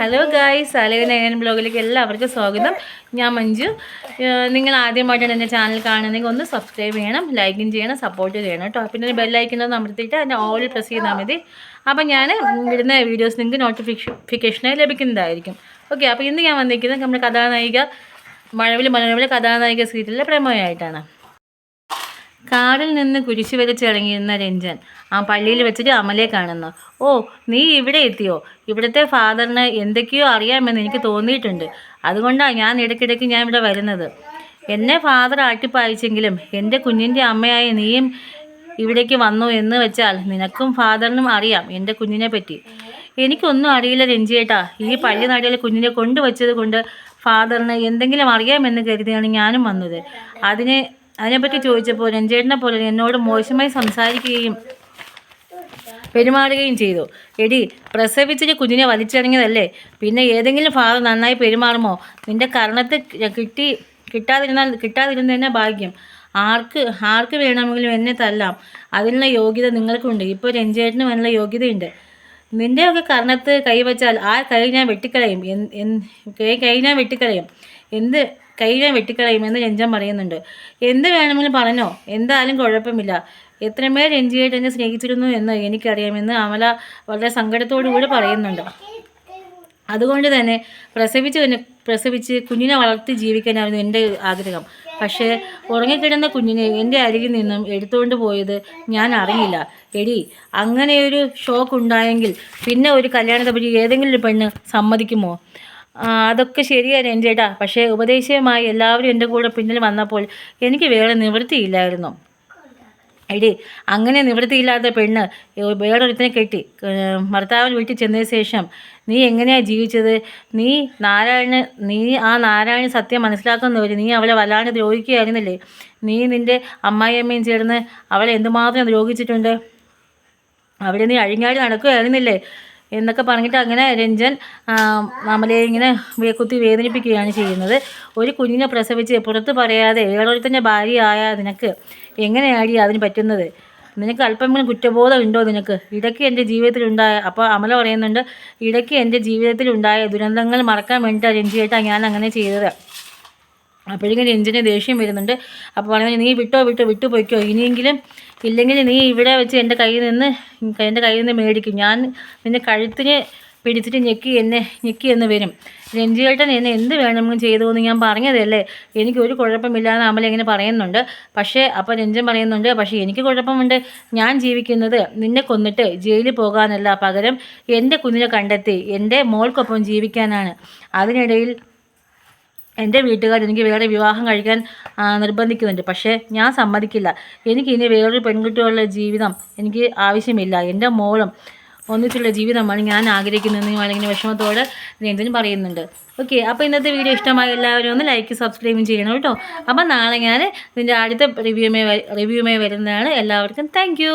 Hello guys അലവിനയൻ ബ്ലോഗിലേക്ക് എല്ലാവർക്കും സ്വാഗതം. ഞാൻ മഞ്ജു. നിങ്ങൾ ആദ്യമായിട്ടാണ് എന്റെ ചാനൽ കാണുന്നെങ്കിൽ ഒന്ന് സബ്സ്ക്രൈബ് ചെയ്യണം ലൈക്കും ചെയ്യണം സപ്പോർട്ട് ചെയ്യണം കേട്ടോ. പിന്നെ ബെല്ലൈക്കുന്നത് അമർത്തിയിട്ട് അതിന്റെ ഓൾ പ്രസ് ചെയ്താൽ മതി. അപ്പം ഞാൻ ഇടുന്ന വീഡിയോസ് നിങ്ങൾക്ക് നോട്ടിഫിക്കേഷനായി ലഭിക്കുന്നതായിരിക്കും. ഓക്കെ അപ്പോൾ ഇന്ന് ഞാൻ വന്നിരിക്കുന്നത് നമ്മുടെ കഥാനായിക മഴവിൽ മനോരമയിലെ കഥാനായിക സീരിയലിലെ പ്രമേയമായിട്ടാണ് കാടിൽ നിന്ന് കുരിശു വലിച്ചിറങ്ങിയിരുന്ന രഞ്ജൻ ആ പള്ളിയിൽ വെച്ചിട്ട് അമലയെ കാണുന്നു. ഓ നീ ഇവിടെ എത്തിയോ? ഇവിടുത്തെ ഫാദറിന് എന്തൊക്കെയോ അറിയാമെന്ന് എനിക്ക് തോന്നിയിട്ടുണ്ട്. അതുകൊണ്ടാണ് ഞാൻ ഇടയ്ക്കിടയ്ക്ക് ഞാൻ ഇവിടെ വരുന്നത്. എന്നെ ഫാദർ ആട്ടിപ്പായിച്ചെങ്കിലും എന്റെ കുഞ്ഞിന്റെ അമ്മയായ നീയും ഇവിടേക്ക് വന്നു എന്ന് വെച്ചാൽ നിനക്കും ഫാദറിനും അറിയാം എന്റെ കുഞ്ഞിനെ പറ്റി. എനിക്കൊന്നും അറിയില്ല രഞ്ജിയേട്ടാ. ഈ പള്ളി നാടിയിൽ കുഞ്ഞിനെ കൊണ്ടുവച്ചത് കൊണ്ട് ഫാദറിന് എന്തെങ്കിലും അറിയാമെന്ന് കരുതിയാണ് ഞാനും വന്നത്. അതിനെ അതിനെപ്പറ്റി ചോദിച്ചപ്പോൾ രഞ്ജേട്ടനെ പോലെ എന്നോട് മോശമായി സംസാരിക്കുകയും പെരുമാറുകയും ചെയ്തു. എടി പ്രസവിച്ചിട്ട് കുഞ്ഞിനെ വലിച്ചിറങ്ങിയതല്ലേ? പിന്നെ ഏതെങ്കിലും ഫാദർ നന്നായി പെരുമാറുമോ? നിന്റെ കർണത്തെ കിട്ടി കിട്ടാതിരുന്നാൽ കിട്ടാതിരുന്നതന്നെ ഭാഗ്യം. ആർക്ക് ആർക്ക് വേണമെങ്കിലും എന്നെ തല്ലാം. അതിനുള്ള യോഗ്യത നിങ്ങൾക്കുണ്ട്. ഇപ്പോൾ രഞ്ജേട്ടനും അതിനുള്ള യോഗ്യതയുണ്ട്. നിന്റെയൊക്കെ കർണത്ത് കൈവച്ചാൽ ആ കൈ ഞാൻ വെട്ടിക്കളയും. കൈ ഞാൻ വെട്ടിക്കളയും. എന്ത് കൈ ഞാൻ വെട്ടിക്കളയുമെന്ന് രഞ്ജൻ പറയുന്നുണ്ട്. എന്ത് വേണമെങ്കിലും പറഞ്ഞോ? എന്തായാലും കുഴപ്പമില്ല. എത്രമേൽ രഞ്ജിയായിട്ട് എന്നെ സ്നേഹിച്ചിരുന്നു എന്ന് എനിക്കറിയാമെന്ന് അമല വളരെ സങ്കടത്തോടു കൂടി പറയുന്നുണ്ട്. അതുകൊണ്ട് തന്നെ പ്രസവിച്ച് പ്രസവിച്ച് കുഞ്ഞിനെ വളർത്തി ജീവിക്കാനായിരുന്നു എന്റെ ആഗ്രഹം. പക്ഷേ ഉറങ്ങിക്കിടന്ന കുഞ്ഞിനെ എന്റെ അരികിൽ നിന്നും എടുത്തുകൊണ്ട് പോയത് ഞാൻ അറിയില്ല. എടി അങ്ങനെയൊരു ഷോക്ക് ഉണ്ടായെങ്കിൽ പിന്നെ ഒരു കല്യാണത്തെ പറ്റി ഏതെങ്കിലും പെണ്ണ് സമ്മതിക്കുമോ? അതൊക്കെ ശരിയാണ് എന്റെ ഏട്ടാ പക്ഷേ ഉപദേശവുമായി എല്ലാവരും എന്റെ കൂടെ പിന്നിൽ വന്നപ്പോൾ എനിക്ക് വേറെ നിവൃത്തിയില്ലായിരുന്നു. എടി അങ്ങനെ നിവൃത്തിയില്ലാത്ത പെണ്ണ് വേറൊരുത്തിനെ കെട്ടി. ഭർത്താവിന് വീട്ടിൽ ചെന്നതിന് ശേഷം നീ എങ്ങനെയാണ് ജീവിച്ചത്? നീ നാരായണ നീ ആ നാരായണ സത്യം മനസ്സിലാക്കുന്നവർ നീ അവളെ വല്ലാണ്ട് ദ്രോഹിക്കുകയായിരുന്നില്ലേ? നീ നിന്റെ അമ്മായിയമ്മയും ചേർന്ന് അവളെ എന്തുമാത്രം ദ്രോഹിച്ചിട്ടുണ്ട്? അവിടെ നീ അഴിഞ്ഞാടി നടക്കുകയായിരുന്നില്ലേ? എന്നൊക്കെ പറഞ്ഞിട്ട് അങ്ങനെ രഞ്ജൻ അമലയെ ഇങ്ങനെ വേക്കുത്തി കുത്തി വേദനിപ്പിക്കുകയാണ് ചെയ്യുന്നത്. ഒരു കുഞ്ഞിനെ പ്രസവിച്ച് പുറത്ത് പറയാതെ വേറൊരുത്തന്റെ ഭാര്യയായ നിനക്ക് എങ്ങനെയാടി അതിന് പറ്റുന്നത്? നിനക്ക് അല്പമെങ്കിലും കുറ്റബോധം ഉണ്ടോ നിനക്ക്? ഇടയ്ക്ക് എന്റെ ജീവിതത്തിലുണ്ടായ അപ്പോൾ അമല പറയുന്നുണ്ട് ഇടയ്ക്ക് എന്റെ ജീവിതത്തിലുണ്ടായ ദുരന്തങ്ങൾ മറക്കാൻ വേണ്ടിയിട്ടാണ് രഞ്ജിയേട്ടാ ഞാൻ അങ്ങനെ ചെയ്തത്. അപ്പോഴേക്കും രഞ്ജന് ദേഷ്യം വരുന്നുണ്ട്. അപ്പോൾ പറഞ്ഞു നീ വിട്ടോ വിട്ടോ വിട്ടു പോയിക്കോ. ഇനിയെങ്കിലും ഇല്ലെങ്കിൽ നീ ഇവിടെ വെച്ച് എന്റെ കയ്യിൽ നിന്ന് എന്റെ കയ്യിൽ നിന്ന് മേടിക്കും. ഞാൻ നിന്നെ കഴുത്തിന് പിടിച്ചിട്ട് ഞെക്കി എന്നെ ഞെക്കി എന്ന് വരും. രഞ്ജിയേട്ടൻ എന്നെ എന്ത് വേണമെങ്കിലും ചെയ്തു എന്ന് ഞാൻ പറഞ്ഞതല്ലേ? എനിക്ക് ഒരു കുഴപ്പമില്ലാന്ന് അമ്മ ഇങ്ങനെ പറയുന്നുണ്ട്. പക്ഷേ അപ്പോൾ രഞ്ജൻ പറയുന്നുണ്ട് പക്ഷേ എനിക്ക് കുഴപ്പമുണ്ട്. ഞാൻ ജീവിക്കുന്നത് നിന്നെ കൊന്നിട്ട് ജയിലിൽ പോകാനല്ല പകരം എന്റെ കുഞ്ഞിനെ കണ്ടെത്തി എന്റെ മോൾക്കൊപ്പം ജീവിക്കാനാണ്. അതിനിടയിൽ എന്റെ വീട്ടുകാർ എനിക്ക് വേറെ വിവാഹം കഴിക്കാൻ നിർബന്ധിക്കുന്നുണ്ട്. പക്ഷേ ഞാൻ സമ്മതിക്കില്ല. എനിക്ക് ഇനി വേറൊരു പെൺകുട്ടിയുള്ള ജീവിതം എനിക്ക് ആവശ്യമില്ല. എന്റെ മോളും ഒന്നിച്ചുള്ള ജീവിതമാണ് ഞാൻ ആഗ്രഹിക്കുന്നതെന്ന് അല്ലെങ്കിൽ വിഷമത്തോടെ രഞ്ജൻ പറയുന്നുണ്ട്. ഓക്കെ അപ്പോൾ ഇന്നത്തെ വീഡിയോ ഇഷ്ടമായ എല്ലാവരും ഒന്ന് ലൈക്ക് സബ്സ്ക്രൈബും ചെയ്യണം കേട്ടോ. അപ്പോൾ നാളെ ഞാൻ ഇതിന്റെ അടുത്ത റിവ്യൂമേ റിവ്യൂമേ വരുന്നതാണ്. എല്ലാവർക്കും താങ്ക്